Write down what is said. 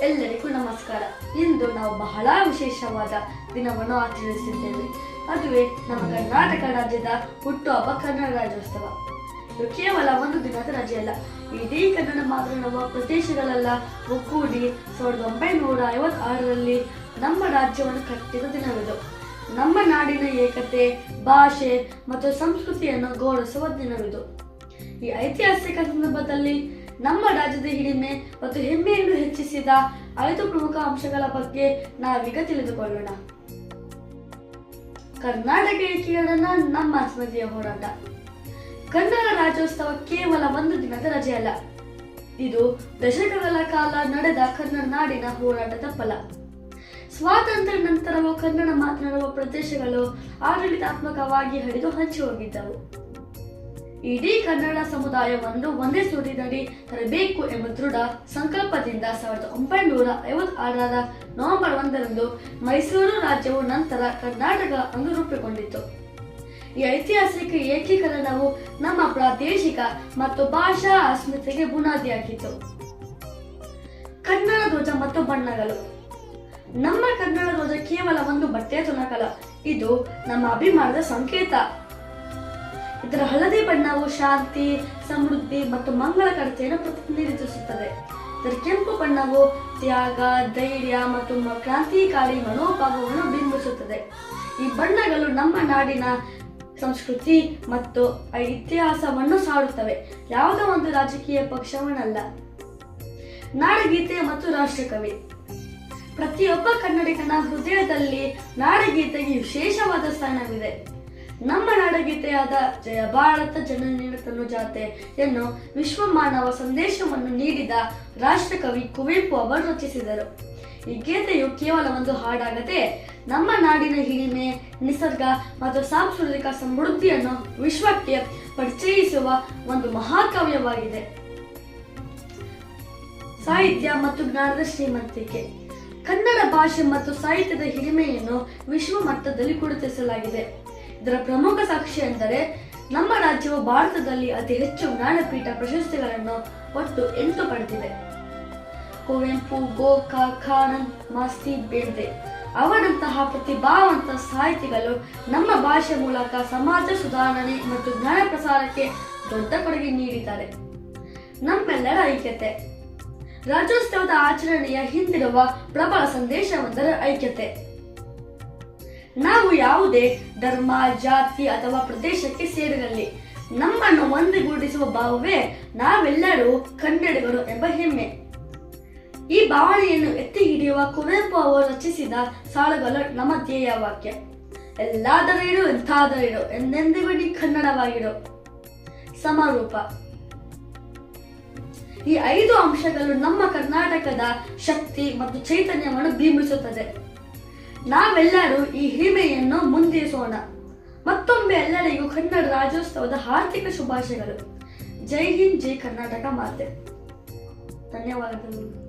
ಎಲ್ಲರಿಗೂ ನಮಸ್ಕಾರ. ಇಂದು ನಾವು ಬಹಳ ವಿಶೇಷವಾದ ದಿನವನ್ನು ಆಚರಿಸಿದ್ದೇವೆ ಅದುವೇ ನಮ್ಮ ಕರ್ನಾಟಕ ರಾಜ್ಯದ ಹುಟ್ಟುಹಬ್ಬ ಕನ್ನಡ ರಾಜ್ಯೋತ್ಸವ. ಇದು ಕೇವಲ ಒಂದು ದಿನದ ರಜೆ ಅಲ್ಲ. ಇಡೀ ಕನ್ನಡ ಮಾತ್ರ ನಮ್ಮ ಪ್ರದೇಶಗಳೆಲ್ಲ. ಒಕ್ಕೂಡಿ ಸಾವಿರದ ಒಂಬೈನೂರ ಐವತ್ತಾರರಲ್ಲಿ ನಮ್ಮ ರಾಜ್ಯವನ್ನು ಕಟ್ಟಿದ ದಿನವಿದು. ನಮ್ಮ ನಾಡಿನ ಏಕತೆ, ಭಾಷೆ ಮತ್ತು ಸಂಸ್ಕೃತಿಯನ್ನು ಗೌರವಿಸುವ ದಿನವಿದು. ಈ ಐತಿಹಾಸಿಕ ಸಂದರ್ಭದಲ್ಲಿ ನಮ್ಮ ರಾಜ್ಯದ ಹಿರಿಮೆ ಮತ್ತು ಹೆಮ್ಮೆಯನ್ನು ಹೆಚ್ಚಿಸಿದ ಐದು ಪ್ರಮುಖ ಅಂಶಗಳ ಬಗ್ಗೆ ನಾವೀಗ ತಿಳಿದುಕೊಳ್ಳೋಣ. ಕರ್ನಾಟಕ ಏಕೀಕರಣ ನಮ್ಮ ಸ್ಮೃತಿಯ ಹೋರಾಟ. ಕನ್ನಡ ರಾಜ್ಯೋತ್ಸವ ಕೇವಲ ಒಂದು ದಿನದ ರಜೆ ಅಲ್ಲ. ಇದು ದಶಕಗಳ ಕಾಲ ನಡೆದ ಕನ್ನಡ ನಾಡಿನ ಹೋರಾಟದ ಫಲ. ಸ್ವಾತಂತ್ರ್ಯ ನಂತರವೂ ಕನ್ನಡ ಮಾತನಾಡುವ ಪ್ರದೇಶಗಳು ಆಡಳಿತಾತ್ಮಕವಾಗಿ ಹರಿದು ಹಂಚಿ ಹೋಗಿದ್ದವು ಇಡೀ ಕನ್ನಡ ಸಮುದಾಯವನ್ನು ಒಂದೇ ಸೂರಿನಡಿ ತರಬೇಕು ಎಂಬ ದೃಢ ಸಂಕಲ್ಪದಿಂದ ಸಾವಿರದ ಒಂಬೈನೂರ ಐವತ್ತಾರರ ನವೆಂಬರ್ ಒಂದರಂದು ಮೈಸೂರು ರಾಜ್ಯವು ನಂತರ ಕರ್ನಾಟಕ ಅಂದು ರೂಪುಗೊಂಡಿತು ಈ ಐತಿಹಾಸಿಕ ಏಕೀಕರಣವು ನಮ್ಮ ಪ್ರಾದೇಶಿಕ ಮತ್ತು ಭಾಷಾ ಅಸ್ಮಿತೆಗೆ ಬುನಾದಿಯಾಗಿತ್ತು. ಕನ್ನಡ ಧ್ವಜ ಮತ್ತು ಬಣ್ಣಗಳು. ನಮ್ಮ ಕನ್ನಡ ಧ್ವಜ ಕೇವಲ ಒಂದು ಬಟ್ಟೆಯ ತುಣಕಲ. ಇದು ನಮ್ಮ ಅಭಿಮಾನದ ಸಂಕೇತ. ಇದರ ಹಳದಿ ಬಣ್ಣವು ಶಾಂತಿ, ಸಮೃದ್ಧಿ ಮತ್ತು ಮಂಗಳ ಕಡತೆಯನ್ನು ಪ್ರತಿನಿಧಿಸುತ್ತದೆ. ಇದರ ಕೆಂಪು ಬಣ್ಣವು ತ್ಯಾಗ, ಧೈರ್ಯ ಮತ್ತು ಕ್ರಾಂತಿಕಾರಿ ಮನೋಭಾವವನ್ನು ಬಿಂಬಿಸುತ್ತದೆ. ಈ ಬಣ್ಣಗಳು ನಮ್ಮ ನಾಡಿನ ಸಂಸ್ಕೃತಿ ಮತ್ತು ಇತಿಹಾಸವನ್ನು ಸಾರುತ್ತವೆ. ಯಾವುದೋ ಒಂದು ರಾಜಕೀಯ ಪಕ್ಷವನ್ನಲ್ಲ. ನಾಡಗೀತೆ ಮತ್ತು ರಾಷ್ಟ್ರಕವಿ. ಪ್ರತಿಯೊಬ್ಬ ಕನ್ನಡಿಗನ ಹೃದಯದಲ್ಲಿ ನಾಡಗೀತೆಗೆ ವಿಶೇಷವಾದ ಸ್ಥಾನವಿದೆ. ನಮ್ಮ ನಾಡಗೀತೆಯಾದ ಜಯ ಭಾರತ ಜಾತೆ ತನು ಜಾತೆಯನ್ನು ವಿಶ್ವಮಾನವ ಸಂದೇಶವನ್ನು ನೀಡಿದ ರಾಷ್ಟ್ರಕವಿ ಕುವೆಂಪು ಅವರು ರಚಿಸಿದರು. ಈ ಗೀತೆಯು ಕೇವಲ ಒಂದು ಹಾಡಾಗದೆ ನಮ್ಮ ನಾಡಿನ ಹಿರಿಮೆ, ನಿಸರ್ಗ ಮತ್ತು ಸಾಂಸ್ಕೃತಿಕ ಸಮೃದ್ಧಿಯನ್ನು ವಿಶ್ವಕ್ಕೆ ಪರಿಚಯಿಸುವ ಒಂದು ಮಹಾಕಾವ್ಯವಾಗಿದೆ. ಸಾಹಿತ್ಯ ಮತ್ತು ಜ್ಞಾನದ ಶ್ರೀಮಂತಿಕೆ. ಕನ್ನಡ ಭಾಷೆ ಮತ್ತು ಸಾಹಿತ್ಯದ ಹಿರಿಮೆಯನ್ನು ವಿಶ್ವ ಮಟ್ಟದಲ್ಲಿ ಗುರುತಿಸಲಾಗಿದೆ. ಇದರ ಪ್ರಮುಖ ಸಾಕ್ಷಿ ಎಂದರೆ ನಮ್ಮ ರಾಜ್ಯವು ಭಾರತದಲ್ಲಿ ಅತಿ ಹೆಚ್ಚು ಜ್ಞಾನಪೀಠ ಪ್ರಶಸ್ತಿಗಳನ್ನು ಒಟ್ಟು ಎಂಟು ಪಡೆದಿದೆ. ಕುವೆಂಪು, ಗೋಕಾ ಖಾನನ್ ಮಾಸ್ತಿ, ಬೇಂದ್ರೆ ಅವರಂತಹ ಪ್ರತಿಭಾವಂತ ಸಾಹಿತಿಗಳು ನಮ್ಮ ಭಾಷೆ ಮೂಲಕ ಸಮಾಜ ಸುಧಾರಣೆ ಮತ್ತು ಜ್ಞಾನ ಪ್ರಸಾರಕ್ಕೆ ದೊಡ್ಡ ಕೊಡುಗೆ ನೀಡಿದ್ದಾರೆ. ನಮ್ಮೆಲ್ಲರ ಐಕ್ಯತೆ. ರಾಜ್ಯೋತ್ಸವದ ಆಚರಣೆಯ ಹಿಂದಿರುವ ಪ್ರಬಲ ಸಂದೇಶವೆಂದರೆ ಐಕ್ಯತೆ. ನಾವು ಯಾವುದೇ ಧರ್ಮ, ಜಾತಿ ಅಥವಾ ಪ್ರದೇಶಕ್ಕೆ ಸೇರಿರಲಿ. ನಮ್ಮನ್ನು ಒಂದುಗೂಡಿಸುವ ಭಾವವೇ ನಾವೆಲ್ಲರೂ ಕನ್ನಡಿಗರು ಎಂಬ ಹೆಮ್ಮೆ. ಈ ಭಾವನೆಯನ್ನು ಎತ್ತಿ ಹಿಡಿಯುವ ಕುವೆಂಪು ಅವರು ರಚಿಸಿದ ಸಾಲುಗಳು ನಮ್ಮ ಧ್ಯೇಯ ವಾಕ್ಯ. ಎಲ್ಲಾದರೂ ಇರು ಎಂಥಾದರೂ ಇರು, ಎಂದೆಂದಿಗೂ ಕನ್ನಡವಾಗಿರು. ಸಮಾರೂಪ. ಈ ಐದು ಅಂಶಗಳು ನಮ್ಮ ಕರ್ನಾಟಕದ ಶಕ್ತಿ ಮತ್ತು ಚೈತನ್ಯವನ್ನು ಬಿಂಬಿಸುತ್ತದೆ. ನಾವೆಲ್ಲರೂ ಈ ಹಿರಿಮೆಯನ್ನು ಮುಂದಿರಿಸೋಣ ಮತ್ತೊಮ್ಮೆ ಎಲ್ಲರಿಗೂ ಕನ್ನಡ ರಾಜ್ಯೋತ್ಸವದ ಹಾರ್ದಿಕ ಶುಭಾಶಯಗಳು. ಜೈ ಹಿಂದ್, ಜೈ ಕರ್ನಾಟಕ ಮಾತೆ. ಧನ್ಯವಾದಗಳು.